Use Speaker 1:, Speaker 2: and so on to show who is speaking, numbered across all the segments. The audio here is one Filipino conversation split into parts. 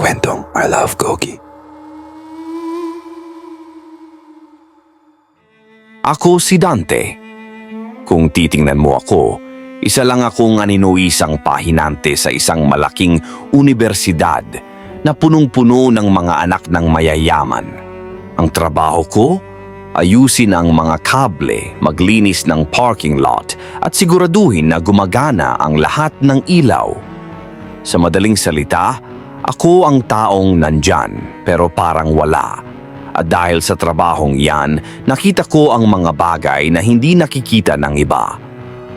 Speaker 1: kwentong I Love Gogi.
Speaker 2: Ako si Dante. Kung titingnan mo ako, isa lang akong aninuisang pahinante sa isang malaking universidad na punong-puno ng mga anak ng mayayaman. Ang trabaho ko, ayusin ang mga kable, maglinis ng parking lot at siguraduhin na gumagana ang lahat ng ilaw. Sa madaling salita, ako ang taong nandyan pero parang wala. At dahil sa trabahong yan, nakita ko ang mga bagay na hindi nakikita ng iba.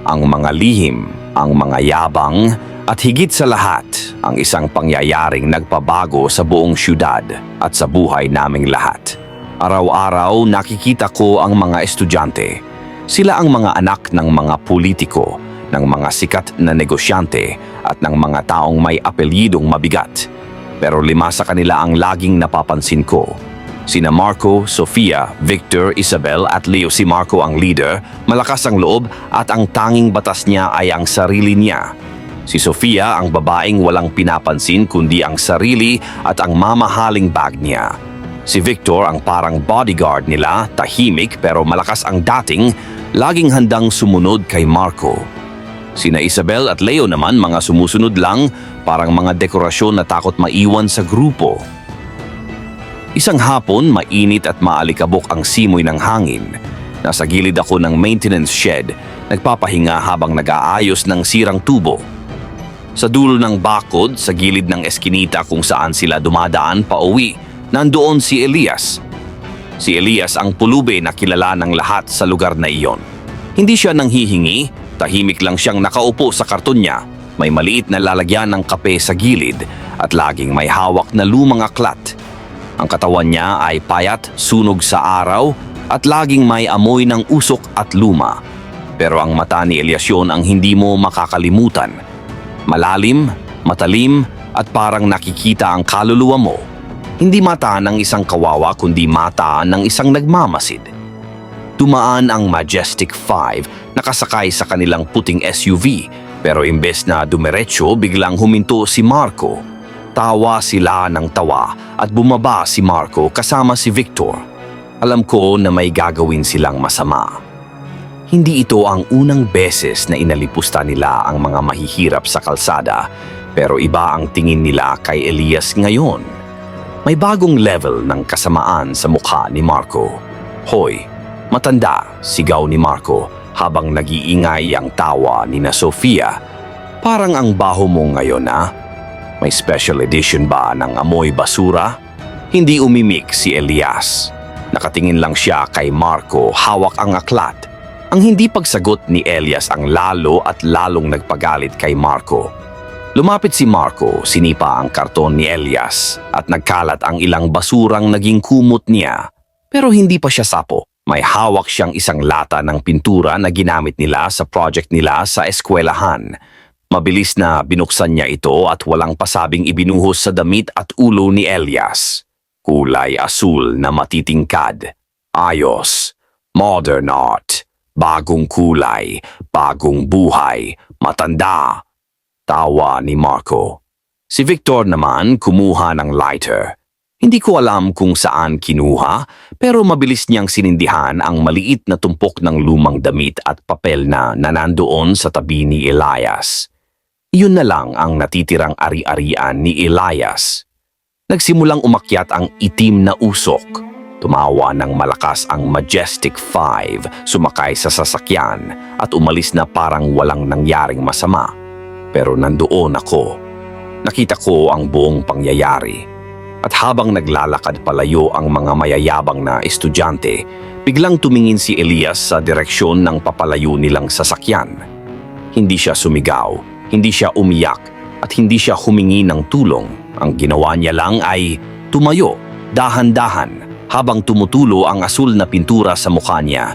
Speaker 2: Ang mga lihim, ang mga yabang, at higit sa lahat, ang isang pangyayaring nagpabago sa buong syudad at sa buhay naming lahat. Araw-araw nakikita ko ang mga estudyante. Sila ang mga anak ng mga politiko, ng mga sikat na negosyante at ng mga taong may apelyidong mabigat. Pero lima sa kanila ang laging napapansin ko. Sina Marco, Sofia, Victor, Isabel at Leo si Marco ang leader, malakas ang loob at ang tanging batas niya ay ang sarili niya. Si Sofia ang babaeng walang pinapansin kundi ang sarili at ang mamahaling bag niya. Si Victor ang parang bodyguard nila, tahimik pero malakas ang dating, laging handang sumunod kay Marco. Sina Isabel at Leo naman mga sumusunod lang, parang mga dekorasyon na takot maiwan sa grupo. Isang hapon, mainit at maalikabok ang simoy ng hangin. Nasa gilid ako ng maintenance shed, nagpapahinga habang nag-aayos ng sirang tubo. Sa dulo ng bakod, sa gilid ng eskinita kung saan sila dumadaan pa uwi, nandoon si Elias. Si Elias ang pulube na kilala ng lahat sa lugar na iyon. Hindi siya nanghihingi, tahimik lang siyang nakaupo sa karton niya. May maliit na lalagyan ng kape sa gilid at laging may hawak na lumang aklat. Ang katawan niya ay payat, sunog sa araw at laging may amoy ng usok at luma. Pero ang mata ni Eliasyon ang hindi mo makakalimutan. Malalim, matalim at parang nakikita ang kaluluwa mo. Hindi mata ng isang kawawa kundi mata ng isang nagmamasid. Tumaan ang Majestic 5 nakasakay sa kanilang puting SUV pero imbes na dumiretso biglang huminto si Marco. Tawa sila ng tawa at bumaba si Marco kasama si Victor. Alam ko na may gagawin silang masama. Hindi ito ang unang beses na inalipusta nila ang mga mahihirap sa kalsada pero iba ang tingin nila kay Elias ngayon. May bagong level ng kasamaan sa mukha ni Marco. Hoy, matanda, sigaw ni Marco habang nag-iingay ang tawa ni na Sofia. Parang ang baho mo ngayon ah. May special edition ba ng amoy basura? Hindi umimik si Elias. Nakatingin lang siya kay Marco, hawak ang aklat. Ang hindi pagsagot ni Elias ang lalo at lalong nagpagalit kay Marco. Lumapit si Marco, sinipa ang karton ni Elias at nagkalat ang ilang basurang naging kumot niya. Pero hindi pa siya sapo. May hawak siyang isang lata ng pintura na ginamit nila sa project nila sa eskwelahan. Mabilis na binuksan niya ito at walang pasabing ibinuhos sa damit at ulo ni Elias. Kulay asul na matitingkad. Ayos. Modern art. Bagong kulay. Bagong buhay. Matanda. Tawa ni Marco. Si Victor naman kumuha ng lighter. Hindi ko alam kung saan kinuha, pero mabilis niyang sinindihan ang maliit na tumpok ng lumang damit at papel na nanandoon sa tabi ni Elias. Iyon na lang ang natitirang ari-arian ni Elias. Nagsimulang umakyat ang itim na usok. Tumawa ng malakas ang Majestic 5, sumakay sa sasakyan at umalis na parang walang nangyaring masama. Pero nandoon ako. Nakita ko ang buong pangyayari. At habang naglalakad palayo ang mga mayayabang na estudyante, biglang tumingin si Elias sa direksyon ng papalayo nilang sasakyan. Hindi siya sumigaw, hindi siya umiyak, at hindi siya humingi ng tulong. Ang ginawa niya lang ay tumayo, dahan-dahan, habang tumutulo ang asul na pintura sa mukha niya.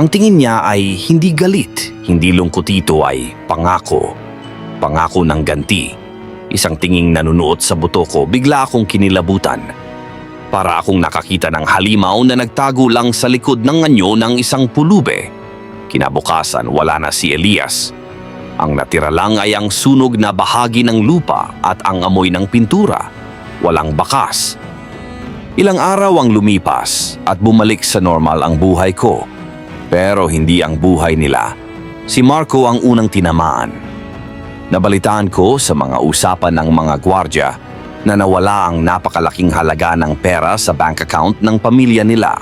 Speaker 2: Ang tingin niya ay hindi galit, hindi lungkot ito ay pangako. Pangako ng ganti. Isang tinging nanunuot sa buto ko, bigla akong kinilabutan. Para akong nakakita ng halimaw na nagtago lang sa likod ng anyo ng isang pulube. Kinabukasan wala na si Elias. Ang natira lang ay ang sunog na bahagi ng lupa at ang amoy ng pintura. walang bakas. Ilang araw ang lumipas at bumalik sa normal ang buhay ko. Pero hindi ang buhay nila. Si Marco ang unang tinamaan. Nabalitaan ko sa mga usapan ng mga gwardya na nawala ang napakalaking halaga ng pera sa bank account ng pamilya nila.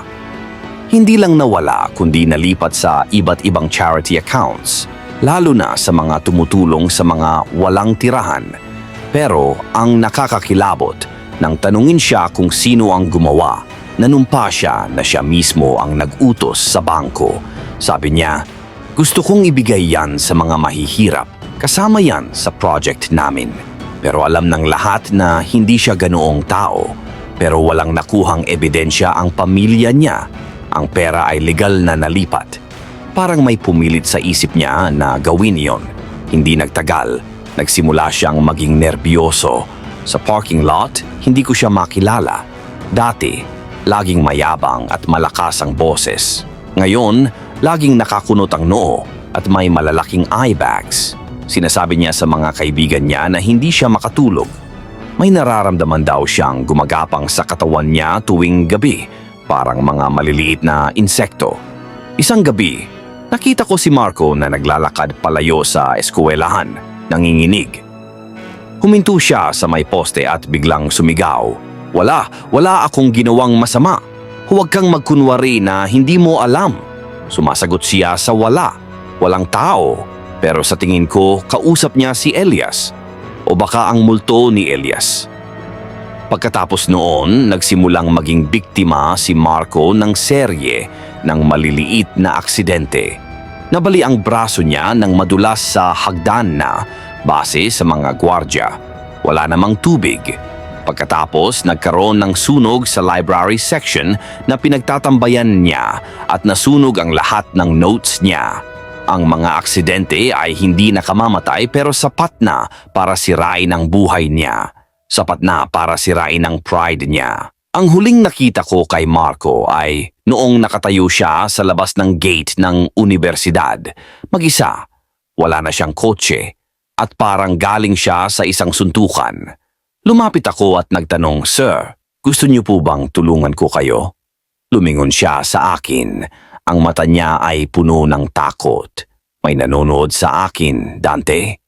Speaker 2: Hindi lang nawala kundi nalipat sa iba't ibang charity accounts, lalo na sa mga tumutulong sa mga walang tirahan. Pero ang nakakakilabot, nang tanungin siya kung sino ang gumawa, nanumpa siya na siya mismo ang nag-utos sa bangko. Sabi niya, gusto kong ibigay yan sa mga mahihirap, kasama yan sa project namin. Pero alam ng lahat na hindi siya ganoong tao. Pero walang nakuhang ebidensya ang pamilya niya. Ang pera ay legal na nalipat. Parang may pumilit sa isip niya na gawin yon. Hindi nagtagal, nagsimula siyang maging nerbiyoso. Sa parking lot, hindi ko siya makilala. Dati, laging mayabang at malakas ang boses. Ngayon, laging nakakunot ang noo at may malalaking eye bags. Sinasabi niya sa mga kaibigan niya na hindi siya makatulog. May nararamdaman daw siyang gumagapang sa katawan niya tuwing gabi, parang mga maliliit na insekto. Isang gabi, nakita ko si Marco na naglalakad palayo sa eskwelahan, nanginginig. Huminto siya sa may poste at biglang sumigaw. Wala, wala akong ginawang masama. Huwag kang magkunwari na hindi mo alam. Sumasagot siya sa wala. Walang tao. Pero sa tingin ko, kausap niya si Elias. O baka ang multo ni Elias. Pagkatapos noon, nagsimulang maging biktima si Marco ng serye ng maliliit na aksidente. Nabali ang braso niya ng madulas sa hagdan na base sa mga gwardya. Wala namang tubig. Pagkatapos, nagkaroon ng sunog sa library section na pinagtatambayan niya at nasunog ang lahat ng notes niya. Ang mga aksidente ay hindi nakamamatay pero sapat na para sirain ang buhay niya. Sapat na para sirain ang pride niya. Ang huling nakita ko kay Marco ay noong nakatayo siya sa labas ng gate ng universidad. Mag-isa, wala na siyang kotse at parang galing siya sa isang suntukan. Lumapit ako at nagtanong, Sir, gusto niyo po bang tulungan ko kayo? Lumingon siya sa akin. Ang mata niya ay puno ng takot. May nanonood sa akin, Dante.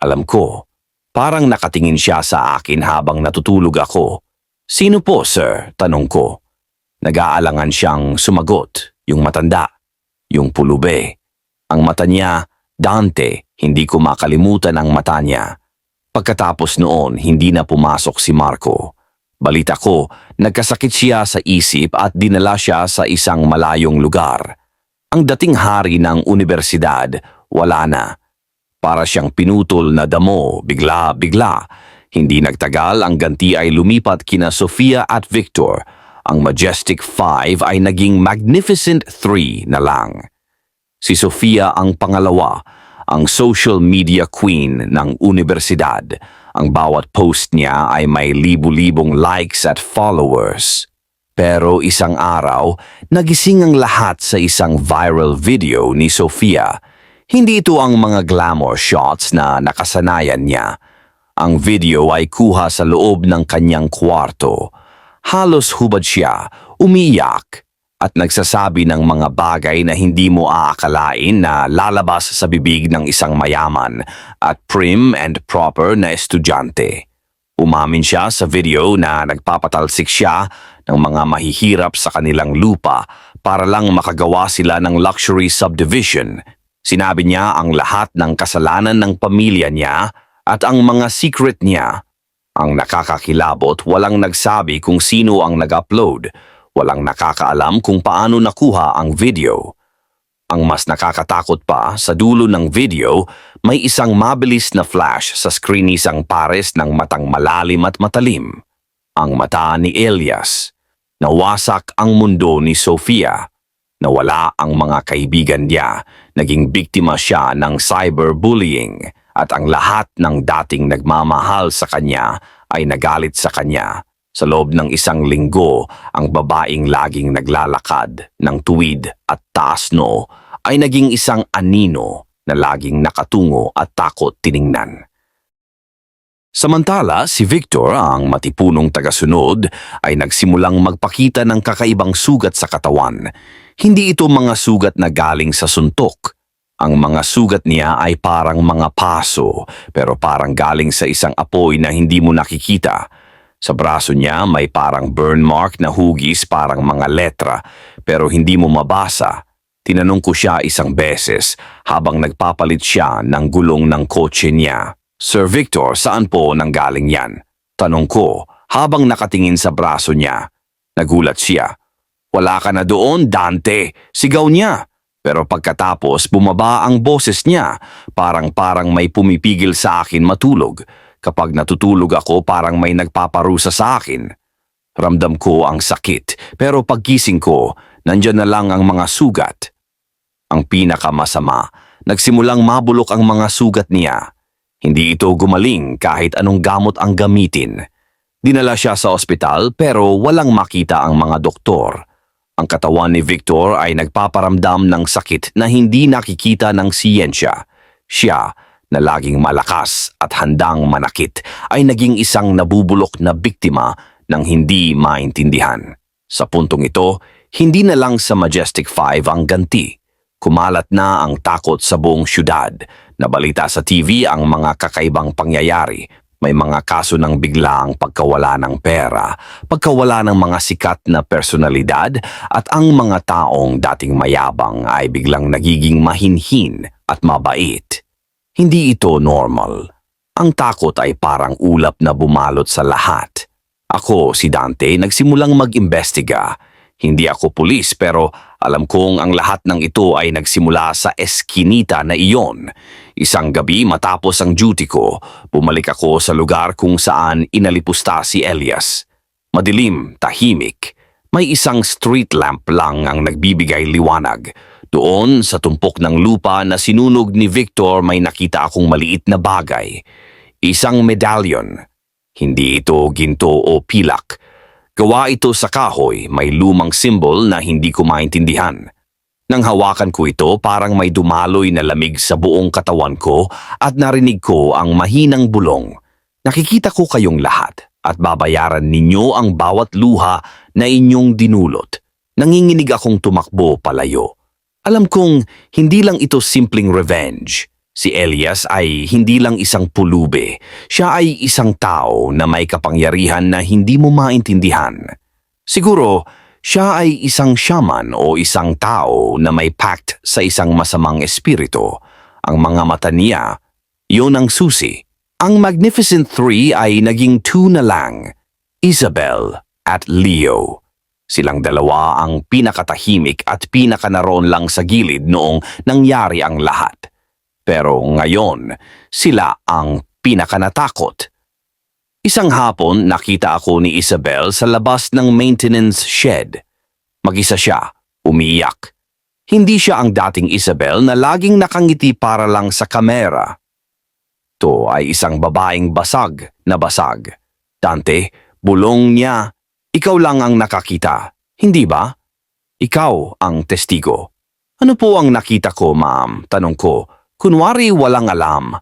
Speaker 2: Alam ko, parang nakatingin siya sa akin habang natutulog ako. Sino po, sir? Tanong ko. Nag-aalangan siyang sumagot, yung matanda, yung pulube. Ang mata niya, Dante, hindi ko makalimutan ang mata niya. Pagkatapos noon, hindi na pumasok si Marco. Balita ko, nagkasakit siya sa isip at dinala siya sa isang malayong lugar. Ang dating hari ng universidad, wala na. Para siyang pinutol na damo, bigla-bigla. Hindi nagtagal, ang ganti ay lumipat kina Sofia at Victor. Ang Majestic 5 ay naging Magnificent 3 na lang. Si Sofia ang pangalawa, ang social media queen ng universidad. Ang bawat post niya ay may libu-libong likes at followers. Pero isang araw, nagising ang lahat sa isang viral video ni Sofia. Hindi ito ang mga glamour shots na nakasanayan niya. Ang video ay kuha sa loob ng kanyang kwarto. Halos hubad siya, umiyak, at nagsasabi ng mga bagay na hindi mo aakalain na lalabas sa bibig ng isang mayaman at prim and proper na estudyante. Umamin siya sa video na nagpapatalsik siya ng mga mahihirap sa kanilang lupa para lang makagawa sila ng luxury subdivision. Sinabi niya ang lahat ng kasalanan ng pamilya niya at ang mga secret niya. Ang nakakakilabot walang nagsabi kung sino ang nag-upload Walang nakakaalam kung paano nakuha ang video. Ang mas nakakatakot pa, sa dulo ng video, may isang mabilis na flash sa screen isang pares ng matang malalim at matalim. Ang mata ni Elias. Nawasak ang mundo ni Sofia. Nawala ang mga kaibigan niya. Naging biktima siya ng cyberbullying at ang lahat ng dating nagmamahal sa kanya ay nagalit sa kanya. Sa loob ng isang linggo, ang babaeng laging naglalakad ng tuwid at taas no ay naging isang anino na laging nakatungo at takot tiningnan. Samantala, si Victor, ang matipunong tagasunod, ay nagsimulang magpakita ng kakaibang sugat sa katawan. Hindi ito mga sugat na galing sa suntok. Ang mga sugat niya ay parang mga paso, pero parang galing sa isang apoy na hindi mo nakikita. Sa braso niya may parang burn mark na hugis parang mga letra, pero hindi mo mabasa. Tinanong ko siya isang beses habang nagpapalit siya ng gulong ng kotse niya. Sir Victor, saan po nanggaling yan? Tanong ko habang nakatingin sa braso niya. Nagulat siya. Wala ka na doon, Dante. Sigaw niya. Pero pagkatapos bumaba ang boses niya. Parang-parang may pumipigil sa akin matulog. Kapag natutulog ako parang may nagpaparusa sa akin. Ramdam ko ang sakit pero paggising ko, nandyan na lang ang mga sugat. Ang pinakamasama, nagsimulang mabulok ang mga sugat niya. Hindi ito gumaling kahit anong gamot ang gamitin. Dinala siya sa ospital pero walang makita ang mga doktor. Ang katawan ni Victor ay nagpaparamdam ng sakit na hindi nakikita ng siyensya. Siya, na laging malakas at handang manakit, ay naging isang nabubulok na biktima ng hindi maintindihan. Sa puntong ito, hindi na lang sa Majestic 5 ang ganti. Kumalat na ang takot sa buong syudad. Nabalita sa TV ang mga kakaibang pangyayari. May mga kaso ng biglaang pagkawala ng pera, pagkawala ng mga sikat na personalidad at ang mga taong dating mayabang ay biglang nagiging mahinhin at mabait. Hindi ito normal. Ang takot ay parang ulap na bumalot sa lahat. Ako, si Dante, nagsimulang mag-imbestiga. Hindi ako pulis pero alam kong ang lahat ng ito ay nagsimula sa eskinita na iyon. Isang gabi matapos ang duty ko, bumalik ako sa lugar kung saan inalipusta si Elias. Madilim, tahimik. May isang street lamp lang ang nagbibigay liwanag. Doon sa tumpok ng lupa na sinunog ni Victor may nakita akong maliit na bagay. Isang medallion. Hindi ito ginto o pilak. Gawa ito sa kahoy, may lumang simbol na hindi ko maintindihan. Nang hawakan ko ito, parang may dumaloy na lamig sa buong katawan ko at narinig ko ang mahinang bulong. Nakikita ko kayong lahat at babayaran ninyo ang bawat luha na inyong dinulot. Nanginginig akong tumakbo palayo. Alam kong hindi lang ito simpleng revenge. Si Elias ay hindi lang isang pulube. Siya ay isang tao na may kapangyarihan na hindi mo maintindihan. Siguro, siya ay isang shaman o isang tao na may pact sa isang masamang espiritu. Ang mga mata niya, yun ang susi. Ang Magnificent Three ay naging two na lang, Isabel at Leo. Silang dalawa ang pinakatahimik at pinakanaroon lang sa gilid noong nangyari ang lahat. Pero ngayon, sila ang pinakanatakot. Isang hapon nakita ako ni Isabel sa labas ng maintenance shed. Mag-isa siya, umiiyak. Hindi siya ang dating Isabel na laging nakangiti para lang sa kamera. To ay isang babaeng basag na basag. Dante, bulong niya. Ikaw lang ang nakakita, hindi ba? Ikaw ang testigo. Ano po ang nakita ko, ma'am? Tanong ko. Kunwari walang alam.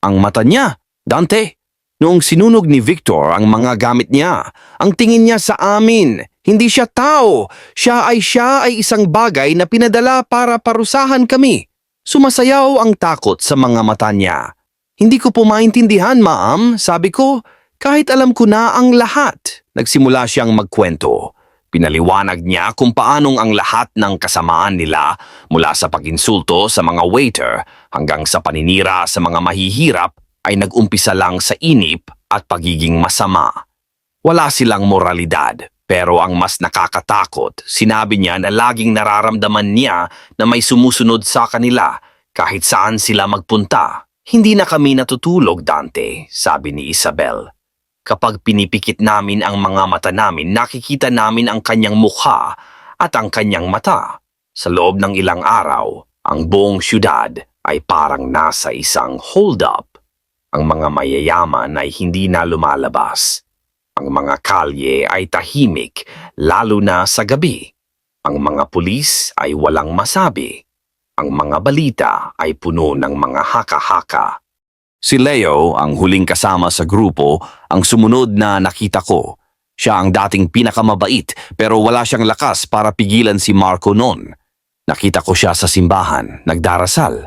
Speaker 2: Ang mata niya, Dante. Noong sinunog ni Victor ang mga gamit niya, ang tingin niya sa amin, hindi siya tao. Siya ay siya ay isang bagay na pinadala para parusahan kami. Sumasayaw ang takot sa mga mata niya. Hindi ko po maintindihan, ma'am. Sabi ko, kahit alam ko na ang lahat. Nagsimula siyang magkwento. Pinaliwanag niya kung paanong ang lahat ng kasamaan nila mula sa paginsulto sa mga waiter hanggang sa paninira sa mga mahihirap ay nag-umpisa lang sa inip at pagiging masama. Wala silang moralidad pero ang mas nakakatakot, sinabi niya na laging nararamdaman niya na may sumusunod sa kanila kahit saan sila magpunta. Hindi na kami natutulog, Dante, sabi ni Isabel. Kapag pinipikit namin ang mga mata namin, nakikita namin ang kanyang mukha at ang kanyang mata. Sa loob ng ilang araw, ang buong syudad ay parang nasa isang hold-up. Ang mga mayayaman ay hindi na lumalabas. Ang mga kalye ay tahimik, lalo na sa gabi. Ang mga pulis ay walang masabi. Ang mga balita ay puno ng mga haka-haka. Si Leo, ang huling kasama sa grupo, ang sumunod na nakita ko. Siya ang dating pinakamabait pero wala siyang lakas para pigilan si Marco noon. Nakita ko siya sa simbahan, nagdarasal.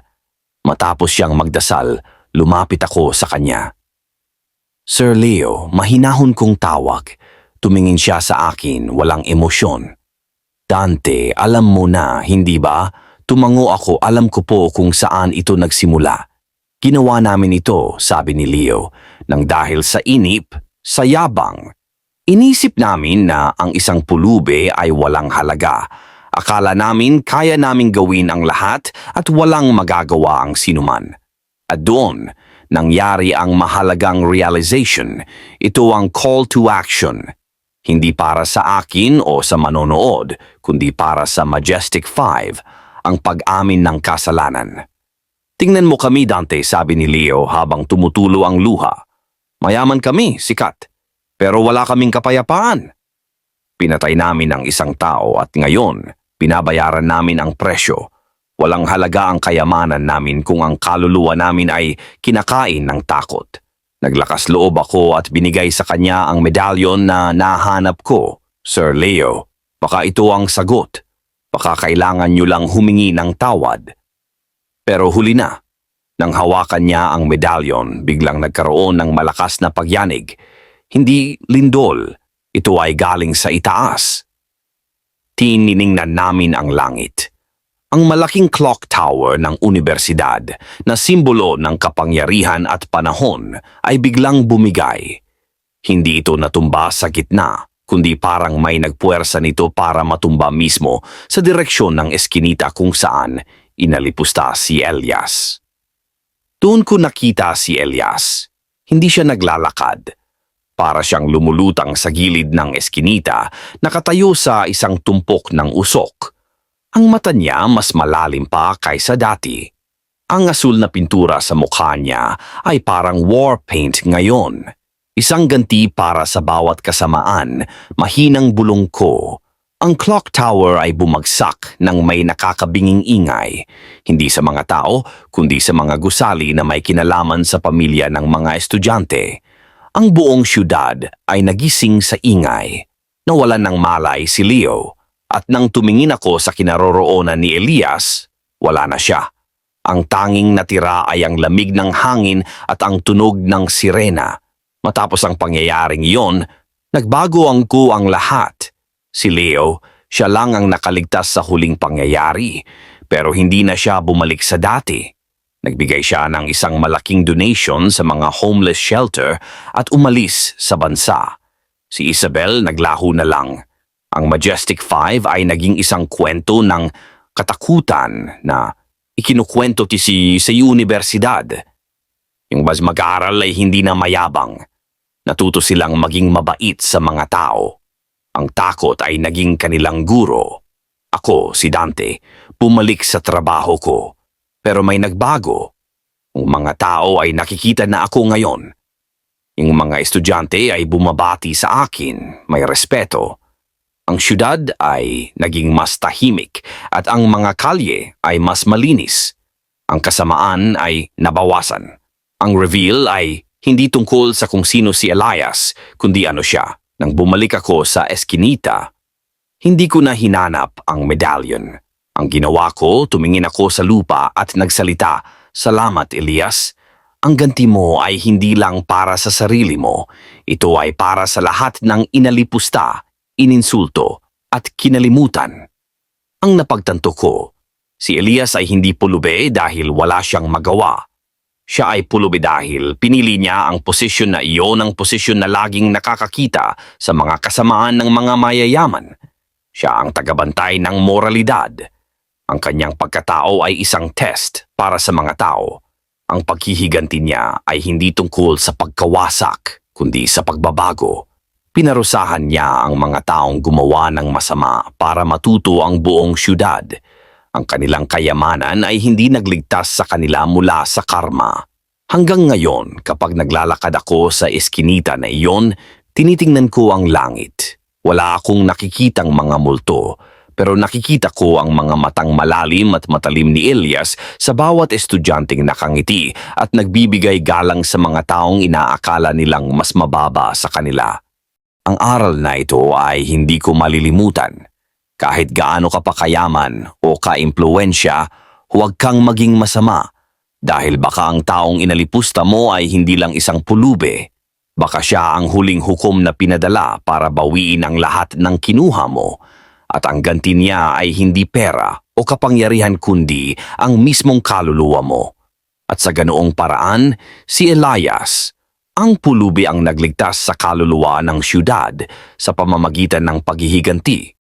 Speaker 2: Matapos siyang magdasal, lumapit ako sa kanya. Sir Leo, mahinahon kong tawag. Tumingin siya sa akin, walang emosyon. Dante, alam mo na, hindi ba? Tumango ako, alam ko po kung saan ito nagsimula. Ginawa namin ito, sabi ni Leo, nang dahil sa inip, sa yabang. Inisip namin na ang isang pulube ay walang halaga. Akala namin kaya naming gawin ang lahat at walang magagawa ang sinuman. At doon, nangyari ang mahalagang realization. Ito ang call to action. Hindi para sa akin o sa manonood, kundi para sa Majestic 5, ang pag-amin ng kasalanan. Tingnan mo kami, Dante, sabi ni Leo habang tumutulo ang luha. Mayaman kami, sikat. Pero wala kaming kapayapaan. Pinatay namin ang isang tao at ngayon, binabayaran namin ang presyo. Walang halaga ang kayamanan namin kung ang kaluluwa namin ay kinakain ng takot. Naglakas loob ako at binigay sa kanya ang medalyon na nahanap ko, Sir Leo. Baka ito ang sagot. Baka kailangan niyo lang humingi ng tawad. Pero huli na. Nang hawakan niya ang medalyon, biglang nagkaroon ng malakas na pagyanig. Hindi lindol. Ito ay galing sa itaas. Tininingnan namin ang langit. Ang malaking clock tower ng universidad na simbolo ng kapangyarihan at panahon ay biglang bumigay. Hindi ito natumba sa gitna, kundi parang may nagpuwersa nito para matumba mismo sa direksyon ng eskinita kung saan inalipusta si Elias. Doon ko nakita si Elias. Hindi siya naglalakad. Para siyang lumulutang sa gilid ng eskinita, nakatayo sa isang tumpok ng usok. Ang mata niya mas malalim pa kaysa dati. Ang asul na pintura sa mukha niya ay parang war paint ngayon. Isang ganti para sa bawat kasamaan, mahinang bulong ko. Ang clock tower ay bumagsak ng may nakakabinging ingay, hindi sa mga tao, kundi sa mga gusali na may kinalaman sa pamilya ng mga estudyante. Ang buong syudad ay nagising sa ingay. Nawalan ng malay si Leo at nang tumingin ako sa kinaroroonan ni Elias, wala na siya. Ang tanging natira ay ang lamig ng hangin at ang tunog ng sirena. Matapos ang pangyayaring iyon, nagbago ang ko ang lahat. Si Leo, siya lang ang nakaligtas sa huling pangyayari, pero hindi na siya bumalik sa dati. Nagbigay siya ng isang malaking donation sa mga homeless shelter at umalis sa bansa. Si Isabel naglaho na lang. Ang Majestic Five ay naging isang kwento ng katakutan na ikinukwento ti si sa universidad. Yung mas mag-aaral ay hindi na mayabang. Natuto silang maging mabait sa mga tao. Ang takot ay naging kanilang guro. Ako, si Dante, bumalik sa trabaho ko. Pero may nagbago. Ang mga tao ay nakikita na ako ngayon. Yung mga estudyante ay bumabati sa akin, may respeto. Ang syudad ay naging mas tahimik at ang mga kalye ay mas malinis. Ang kasamaan ay nabawasan. Ang reveal ay hindi tungkol sa kung sino si Elias, kundi ano siya. Nang bumalik ako sa eskinita, hindi ko na hinanap ang medallion. Ang ginawa ko, tumingin ako sa lupa at nagsalita, Salamat, Elias. Ang ganti mo ay hindi lang para sa sarili mo. Ito ay para sa lahat ng inalipusta ininsulto at kinalimutan. Ang napagtanto ko, si Elias ay hindi pulube dahil wala siyang magawa. Siya ay pulube dahil pinili niya ang posisyon na iyon ang posisyon na laging nakakakita sa mga kasamaan ng mga mayayaman. Siya ang tagabantay ng moralidad. Ang kanyang pagkatao ay isang test para sa mga tao. Ang paghihiganti niya ay hindi tungkol sa pagkawasak, kundi sa pagbabago. Pinarusahan niya ang mga taong gumawa ng masama para matuto ang buong syudad. Ang kanilang kayamanan ay hindi nagligtas sa kanila mula sa karma. Hanggang ngayon, kapag naglalakad ako sa eskinita na iyon, tinitingnan ko ang langit. Wala akong nakikitang mga multo, pero nakikita ko ang mga matang malalim at matalim ni Elias sa bawat estudyanteng nakangiti at nagbibigay galang sa mga taong inaakala nilang mas mababa sa kanila. Ang aral na ito ay hindi ko malilimutan. Kahit gaano ka pa kayaman o kaimpluensya, huwag kang maging masama dahil baka ang taong inalipusta mo ay hindi lang isang pulube. Baka siya ang huling hukom na pinadala para bawiin ang lahat ng kinuha mo at ang ganti niya ay hindi pera o kapangyarihan kundi ang mismong kaluluwa mo. At sa ganoong paraan, si Elias, ang pulubi ang nagligtas sa kaluluwa ng syudad sa pamamagitan ng paghihiganti.